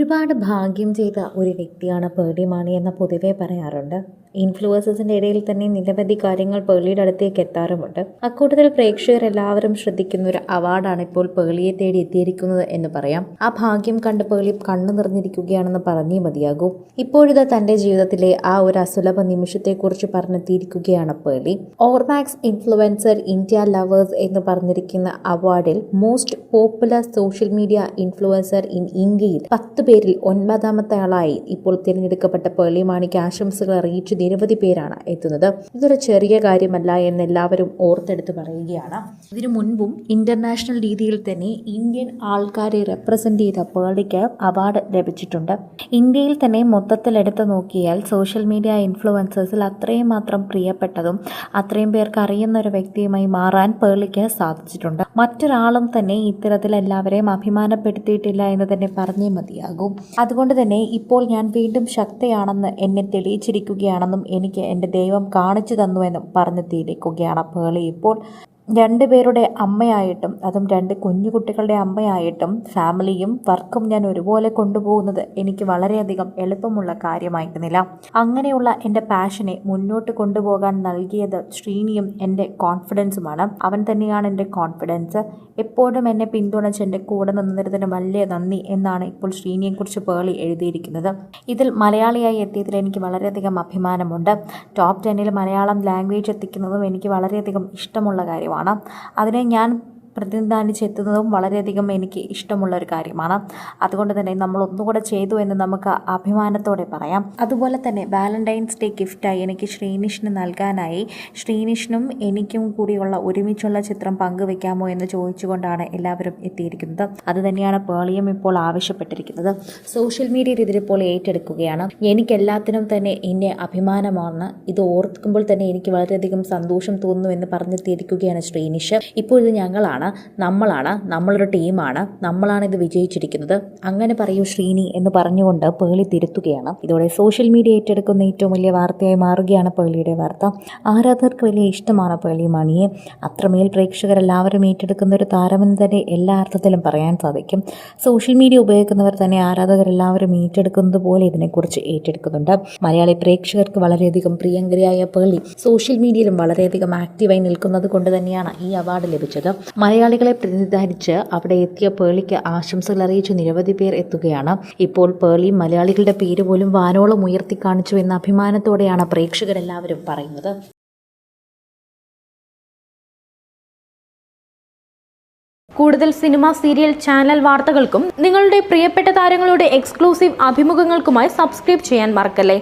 ഒരുപാട് ഭാഗ്യം ചെയ്ത ഒരു വ്യക്തിയാണ് പേടിമാണി മാണി എന്ന് പൊതുവേ പറയാറുണ്ട്. ഇൻഫ്ലുവൻസേഴ്സിന്റെ ഇടയിൽ തന്നെ നിരവധി കാര്യങ്ങൾ പേളിയുടെ അടുത്തേക്ക് എത്താറുമുണ്ട്. അക്കൂട്ടത്തിൽ പ്രേക്ഷകർ എല്ലാവരും ശ്രദ്ധിക്കുന്ന ഒരു അവാർഡാണ് ഇപ്പോൾ പേളിയെ തേടി എത്തിയിരിക്കുന്നത് എന്ന് പറയാം. ആ ഭാഗ്യം കണ്ട് പേളി കണ്ണു നിറഞ്ഞിരിക്കുകയാണെന്ന് പറഞ്ഞേ മതിയാകൂ. ഇപ്പോഴിത് തന്റെ ജീവിതത്തിലെ ആ ഒരു അസുലഭ നിമിഷത്തെക്കുറിച്ച് പറഞ്ഞെത്തിയിരിക്കുകയാണ് Pearle. Ormax influencer India lovers എന്ന് പറഞ്ഞിരിക്കുന്ന അവാർഡിൽ most popular social media influencer in ഇന്ത്യയിൽ പത്ത് പേരിൽ ഒൻപതാമത്തെ ആളായി ഇപ്പോൾ തിരഞ്ഞെടുക്കപ്പെട്ട പേളി മാണിക്ക് ആശംസകൾ അറിയിച്ചു നിരവധി പേരാണ് എത്തുന്നത്. ഇതൊരു ചെറിയ കാര്യമല്ല എന്ന് എല്ലാവരും ഓർത്തെടുത്ത് പറയുകയാണ്. ഇതിനു മുൻപും ഇന്റർനാഷണൽ രീതിയിൽ തന്നെ ഇന്ത്യൻ ആൾക്കാരെ റെപ്രസെന്റ് ചെയ്ത പേർളിക്ക് അവാർഡ് ലഭിച്ചിട്ടുണ്ട്. ഇന്ത്യയിൽ തന്നെ മൊത്തത്തിൽ എടുത്തു നോക്കിയാൽ സോഷ്യൽ മീഡിയ ഇൻഫ്ലുവൻസേഴ്സിൽ അത്രയും മാത്രം പ്രിയപ്പെട്ടതും അത്രയും പേർക്ക് അറിയുന്ന ഒരു വ്യക്തിയുമായി മാറാൻ പേളിക്ക് സാധിച്ചിട്ടുണ്ട്. മറ്റൊരാളും തന്നെ ഇത്തരത്തിൽ എല്ലാവരെയും അഭിമാനപ്പെടുത്തിയിട്ടില്ല എന്ന് തന്നെ പറഞ്ഞേ മതിയാകും. അതുകൊണ്ട് തന്നെ ഇപ്പോൾ ഞാൻ വീണ്ടും ശക്തയാണെന്ന് എന്നെ തെളിയിച്ചിരിക്കുകയാണെന്നും എനിക്ക് എന്റെ ദൈവം കാണിച്ചു തന്നുവെന്നും പറഞ്ഞെത്തിയിരിക്കുകയാണ് പേളി ഇപ്പോൾ രണ്ടുപേരുടെ അമ്മയായിട്ടും അതും രണ്ട് കുഞ്ഞുകുട്ടികളുടെ അമ്മയായിട്ടും ഫാമിലിയും വർക്കും ഞാൻ ഒരുപോലെ കൊണ്ടുപോകുന്നത് എനിക്ക് വളരെയധികം എളുപ്പമുള്ള കാര്യമായിരുന്നില്ല. അങ്ങനെയുള്ള എന്റെ പാഷനെ മുന്നോട്ട് കൊണ്ടുപോകാൻ നൽകിയത് ശ്രീനിയും എന്റെ കോൺഫിഡൻസുമാണ്. അവൻ തന്നെയാണ് എന്റെ കോൺഫിഡൻസ്. എപ്പോഴും എന്നെ പിന്തുണച്ച് എന്റെ കൂടെ നിന്നതിന് വലിയ നന്ദി എന്നാണ് ഇപ്പോൾ ശ്രീനിയെക്കുറിച്ച് പേളി എഴുതിയിരിക്കുന്നത്. ഇതിൽ മലയാളിയായി എത്തിയതിൽ എനിക്ക് വളരെയധികം അഭിമാനമുണ്ട്. ടോപ്പ് ടെന്നിൽ മലയാളം ലാംഗ്വേജ് എത്തിക്കുന്നതും എനിക്ക് വളരെയധികം ഇഷ്ടമുള്ള കാര്യമാണ്. അതിനെ ഞാൻ പ്രതിനിധാനിച്ചെത്തുന്നതും വളരെയധികം എനിക്ക് ഇഷ്ടമുള്ള ഒരു കാര്യമാണ്. അതുകൊണ്ട് തന്നെ നമ്മൾ ഒന്നുകൂടെ ചെയ്തു എന്ന് നമുക്ക് അഭിമാനത്തോടെ പറയാം. അതുപോലെ തന്നെ വാലന്റൈൻസ് ഡേ ഗിഫ്റ്റായി എനിക്ക് ശ്രീനിഷിന് നൽകാനായി. ശ്രീനിഷിനും എനിക്കും കൂടിയുള്ള ഒരുമിച്ചുള്ള ചിത്രം പങ്കുവെക്കാമോ എന്ന് ചോദിച്ചുകൊണ്ടാണ് എല്ലാവരും എത്തിയിരിക്കുന്നത്. അത് തന്നെയാണ് പേളിയും ഇപ്പോൾ ആവശ്യപ്പെട്ടിരിക്കുന്നത്. സോഷ്യൽ മീഡിയയിൽ ഇതിലിപ്പോൾ ഏറ്റെടുക്കുകയാണ്. എനിക്കെല്ലാത്തിനും തന്നെ എന്നെ അഭിമാനമാണ്. ഇത് ഓർക്കുമ്പോൾ തന്നെ എനിക്ക് വളരെയധികം സന്തോഷം തോന്നുന്നു എന്ന് പറഞ്ഞെത്തിയിരിക്കുകയാണ് ശ്രീനിഷ്. ഇപ്പോൾ ഇത് ഞങ്ങളാണ്. നമ്മളാണ് നമ്മളൊരു ടീമാണ് നമ്മളാണ് ഇത് വിജയിച്ചിരിക്കുന്നത്. അങ്ങനെ പറയൂ ശ്രീനി എന്ന് പറഞ്ഞുകൊണ്ട് പേളി തിരുത്തുകയാണ്. ഇതോടെ സോഷ്യൽ മീഡിയ ഏറ്റെടുക്കുന്ന ഏറ്റവും വലിയ വാർത്തയായി മാറുകയാണ് പേളിയുടെ വാർത്ത. ആരാധകർക്ക് വലിയ ഇഷ്ടമാണ് പേളി മണിയെ. അത്രമേൽ പ്രേക്ഷകരെല്ലാവരും ഏറ്റെടുക്കുന്ന ഒരു താരമെന്ന് തന്നെ എല്ലാ അർത്ഥത്തിലും പറയാൻ സാധിക്കും. സോഷ്യൽ മീഡിയ ഉപയോഗിക്കുന്നവർ തന്നെ ആരാധകരെല്ലാവരും ഏറ്റെടുക്കുന്നത് പോലെ ഇതിനെക്കുറിച്ച് ഏറ്റെടുക്കുന്നുണ്ട്. മലയാളി പ്രേക്ഷകർക്ക് വളരെയധികം പ്രിയങ്കരിയായ പേളി സോഷ്യൽ മീഡിയയിലും വളരെയധികം ആക്റ്റീവായി നിൽക്കുന്നത് കൊണ്ട് തന്നെയാണ് ഈ അവാർഡ് ലഭിച്ചത്. മലയാളികളെ പ്രതിനിധാനിച്ച് അവിടെ എത്തിയ പേളിക്ക് ആശംസകൾ അറിയിച്ച് നിരവധി പേർ എത്തുകയാണ്. ഇപ്പോൾ പേളി മലയാളികളുടെ പേര് പോലും വാനോളം ഉയർത്തി കാണിച്ചു എന്ന അഭിമാനത്തോടെയാണ് പ്രേക്ഷകരെല്ലാവരും പറയുന്നത്. കൂടുതൽ സിനിമ സീരിയൽ ചാനൽ വാർത്തകൾക്കും നിങ്ങളുടെ പ്രിയപ്പെട്ട താരങ്ങളുടെ എക്സ്ക്ലൂസീവ് അഭിമുഖങ്ങൾക്കുമായി സബ്സ്ക്രൈബ് ചെയ്യാൻ മറക്കല്ലേ?